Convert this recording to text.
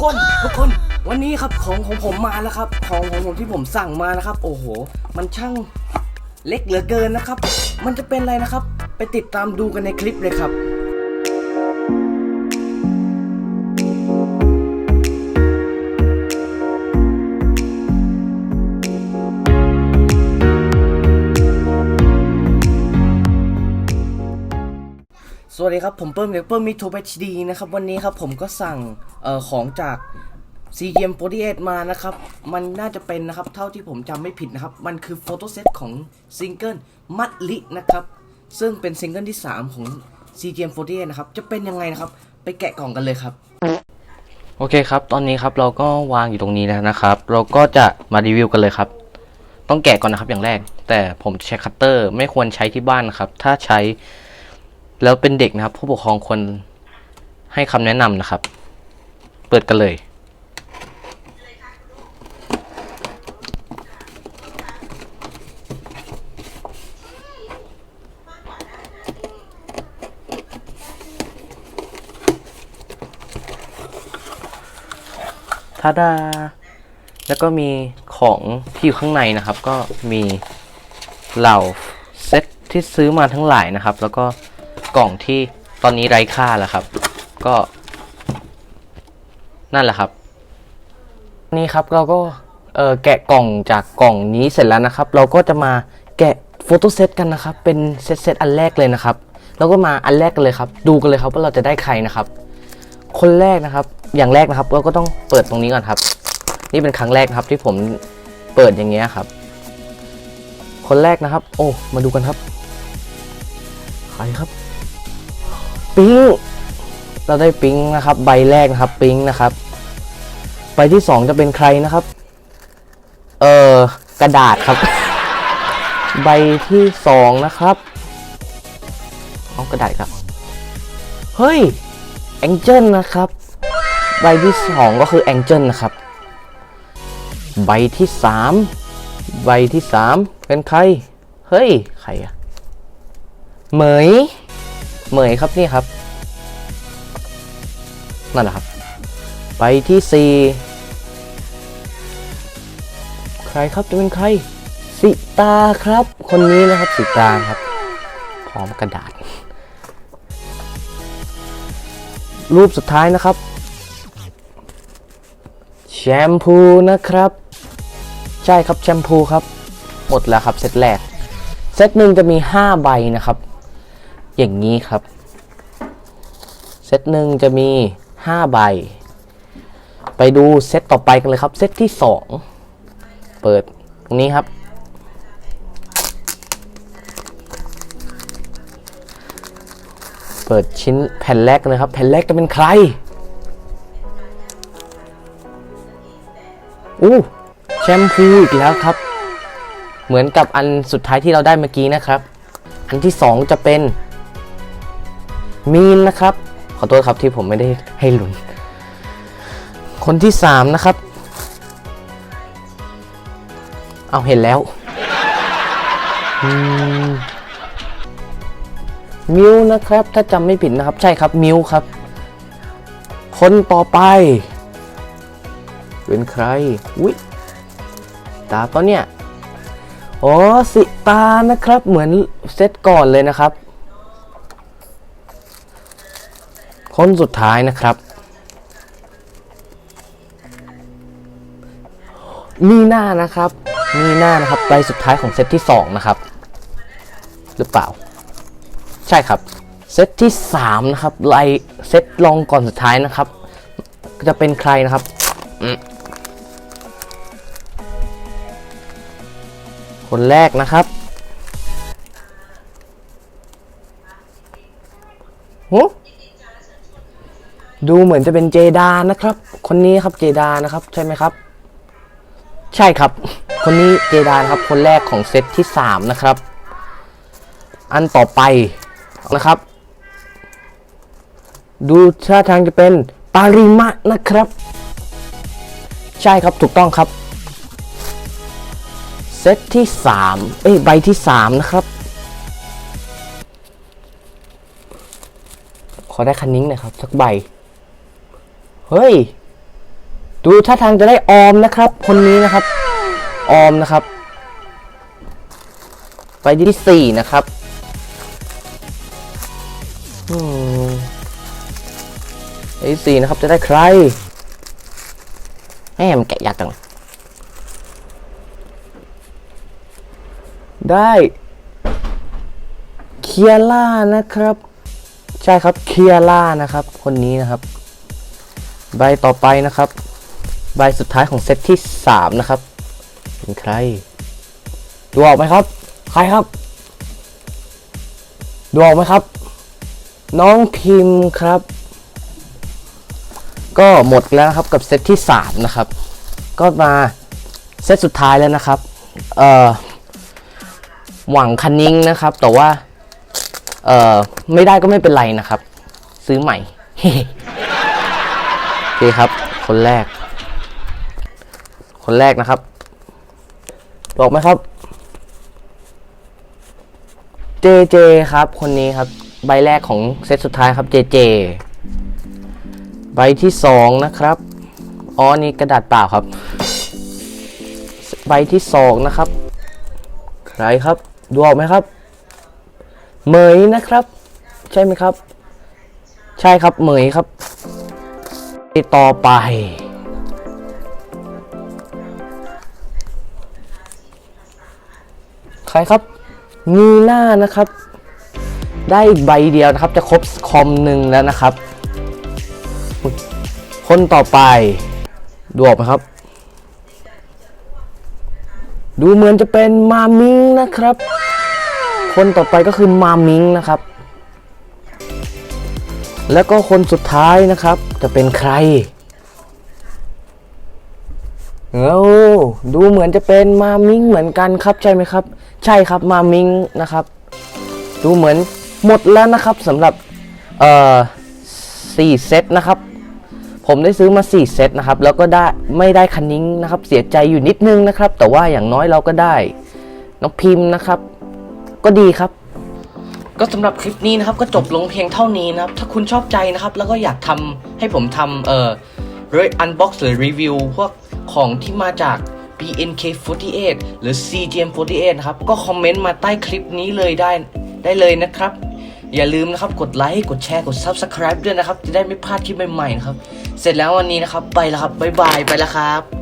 คนทุกคนวันนี้ครับของของผมมาแล้วครับ ของของผมที่ผมสั่งมานะครับ โอ้โห มันช่างเล็กเหลือเกินนะครับ มันจะเป็นอะไรนะครับ ไปติดตามดูกันในคลิปเลยครับ สวัสดีครับ ผมเปิ้ลเด็กเปิ้ลมิทูเอชดีนะครับ วันนี้ครับผมก็สั่งออของจาก CGM 48มานะครับ มันน่าจะเป็นนะครับ เท่าที่ผมจำไม่ผิดนะครับ มันคือโฟโต้เซตของซิงเกิลมัดลินะครับ ซึ่งเป็นซิงเกิลที่ 3 ของ CGM 48นะครับ จะเป็นยังไงนะครับ ไปแกะกล่องกันเลยครับ โอเคครับ ตอนนี้ครับเราก็วางอยู่ตรงนี้แล้วนะครับ เราก็จะมารีวิวกันเลยครับ ต้องแกะก่อนนะครับอย่างแรก แต่ผมใช้คัตเตอร์ไม่ควรใช้ที่บ้านนะครับ ถ้าใช้ แล้วเป็นเด็กนะครับ ผู้ปกครองควรให้คำแนะนำนะครับ เปิดกันเลย ทาดา แล้วก็มีของที่อยู่ข้างในนะครับ ก็มีเหล่าเซ็ตที่ซื้อมาทั้งหลายนะครับ แล้วก็ กล่องที่ตอนนี้ไร้ค่าแล้วครับ ก็ นั่นแหละครับ นี่ครับเราก็เออแกะกล่องจากกล่องนี้เสร็จแล้วนะครับ เราก็จะมาแกะโฟโต้เซตกันนะครับ เป็นเซตเซตอันแรกเลยนะครับแล้วก็มาอันแรกกันเลยครับ ดูกันเลยครับว่าเราจะได้ใครนะครับ คนแรกนะครับ อย่างแรกนะครับ เราก็ต้องเปิดตรงนี้ก่อนครับ นี่เป็นครั้งแรกนะครับที่ผมเปิดอย่างเงี้ยครับ คนแรกนะครับ โอ้ มาดูกันครับ ใครครับ ปิ๊งเราได้ปิ๊งนะครับ ใบแรกนะครับปิ๊งนะครับ ใบที่สองจะเป็นใครนะครับ เอ่อกระดาษครับ ใบที่สองนะครับเอากระดาษครับ เฮ้ยแองเจิลนะครับ ใบที่สองก็คือแองเจิลนะครับ ใบที่สามใบที่สามเป็นใคร เฮ้ย ใครอะเหมย เหมยครับนี่ครับ นั่นแหละครับใบที่สใครครับจะเป็นใคร สิตาครับ คนนี้นะครับ สิตาครับ พร้อมกระดาษ รูปสุดท้ายนะครับ แชมพูนะครับ ใช่ครับแชมพูครับ หมดแล้วครับเซตแรก เซตหนึ่งจะมี 5 ใบนะครับ อย่างนี้ครับ เซตหนึ่งจะมี 5 ใบ ไปดูเซตต่อไปกันเลยครับ เซตที่ 2 เปิดตรงนี้ครับ เปิดชิ้นแผ่นแรกกันเลยครับ แผ่นแรกจะเป็นใครอู้แชมพูอีกแล้วครับ เหมือนกับอันสุดท้ายที่เราได้เมื่อกี้นะครับ อันที่สองจะเป็น มีนนะครับ ขอโทษครับที่ผมไม่ได้ให้ลุ้น คนที่สามนะครับ เอาเห็นแล้วมิวนะครับ ถ้าจำไม่ผิดนะครับ ใช่ครับมิวครับ คนต่อไป เป็นใครวิตาปะเนี่ย อ๋อสิตานะครับ เหมือนเซตก่อนเลยนะครับ คนสุดท้ายนะครับ มีหน้านะครับ มีหน้านะครับใบสุดท้ายของเซตที่สองนะครับ หรือเปล่า ใช่ครับ เซตที่สามนะครับไลน์เซตลองก่อนสุดท้ายนะครับ จะเป็นใครนะครับคนแรกนะครับหู ดูเหมือนจะเป็นเจดานะครับ คนนี้ครับเจดานะครับ ใช่ไหมครับ ใช่ครับ คนนี้เจดานครับ คนแรกของเซตที่ 3 นะครับ อันต่อไปนะครับ ดูท่าทางจะเป็นปาริมะนะครับ ใช่ครับถูกต้องครับ เซตที่ 3 เอ้ยใบที่ 3 นะครับ ขอได้คันนิ้งหน่อยครับ สักใบ เฮ้ย ดูท่าทางจะได้ออมนะครับ คนนี้นะครับ ออมนะครับ ไปที่สี่นะครับอืมไปที่สี่นะครับจะได้ใครแหมมันแกะยากจัง ได้เคียร่านะครับ ใช่ครับเคียร่านะครับ คนนี้นะครับ ใบต่อไปนะครับ ใบสุดท้ายของเซตที่สามนะครับเป็นใคร ดูออกไหมครับ ใครครับ ดูออกไหมครับ น้องพิมพ์ครับ ก็หมดแล้วนะครับกับเซตที่สามนะครับ ก็มาเซตสุดท้ายแล้วนะครับ เอ่อ หวังคันนิ้งนะครับ แต่ว่า เอ่อ ไม่ได้ก็ไม่เป็นไรนะครับ ซื้อใหม่ เคครับ คนแรก คนแรกนะครับบอกไหมครับ เจเจครับ คนนี้ครับ ใบแรกของเซตสุดท้ายครับเจเจใบที่สองนะครับอ๋อนี่กระดาษเปล่าครับ ใบที่สองนะครับ ใครครับ ดูออกไหมครับเหมยนะครับ ใช่ไหมครับ ใช่ครับเหมยครับ ต่อไป ใครครับนีหน่านะครับ ได้อีกใบเดียวนะครับ จะครบคอมหนึ่งแล้วนะครับ คนต่อไป ดูออกไหมครับ ดูเหมือนจะเป็นมามิงนะครับ คนต่อไปก็คือมามิงนะครับ แล้วก็คนสุดท้ายนะครับ จะเป็นใครเอ้ดูเหมือนจะเป็นมามิงเหมือนกันครับใช่ไหมครับ ใช่ครับมามิงนะครับ ดูเหมือนหมดแล้วนะครับสำหรับเอ่อสี่เซตนะครับ ผมได้ซื้อมา4เซตนะครับ แล้วก็ได้ไม่ได้คันนิ้งนะครับ เสียใจอยู่นิดนึงนะครับ แต่ว่าอย่างน้อยเราก็ได้น้องพิมพ์นะครับ ก็ดีครับ ก็สำหรับคลิปนี้นะครับก็จบลงเพียงเท่านี้นะครับ ถ้าคุณชอบใจนะครับ แล้วก็อยากทำให้ผมทำเอ่ออันบ็อกซ์หรือรีวิวพวกของที่มาจาก BNK48 หรือ CGM48 นะครับ ก็คอมเมนต์มาใต้คลิปนี้เลยได้ได้เลยนะครับ อย่าลืมนะครับกดไลค์กดแชร์กด Subscribe ด้วยนะครับ จะได้ไม่พลาดคลิปใหม่ๆนะครับ เสร็จแล้ววันนี้นะครับ ไปแล้วครับ บ๊ายบาย ไปแล้วครับ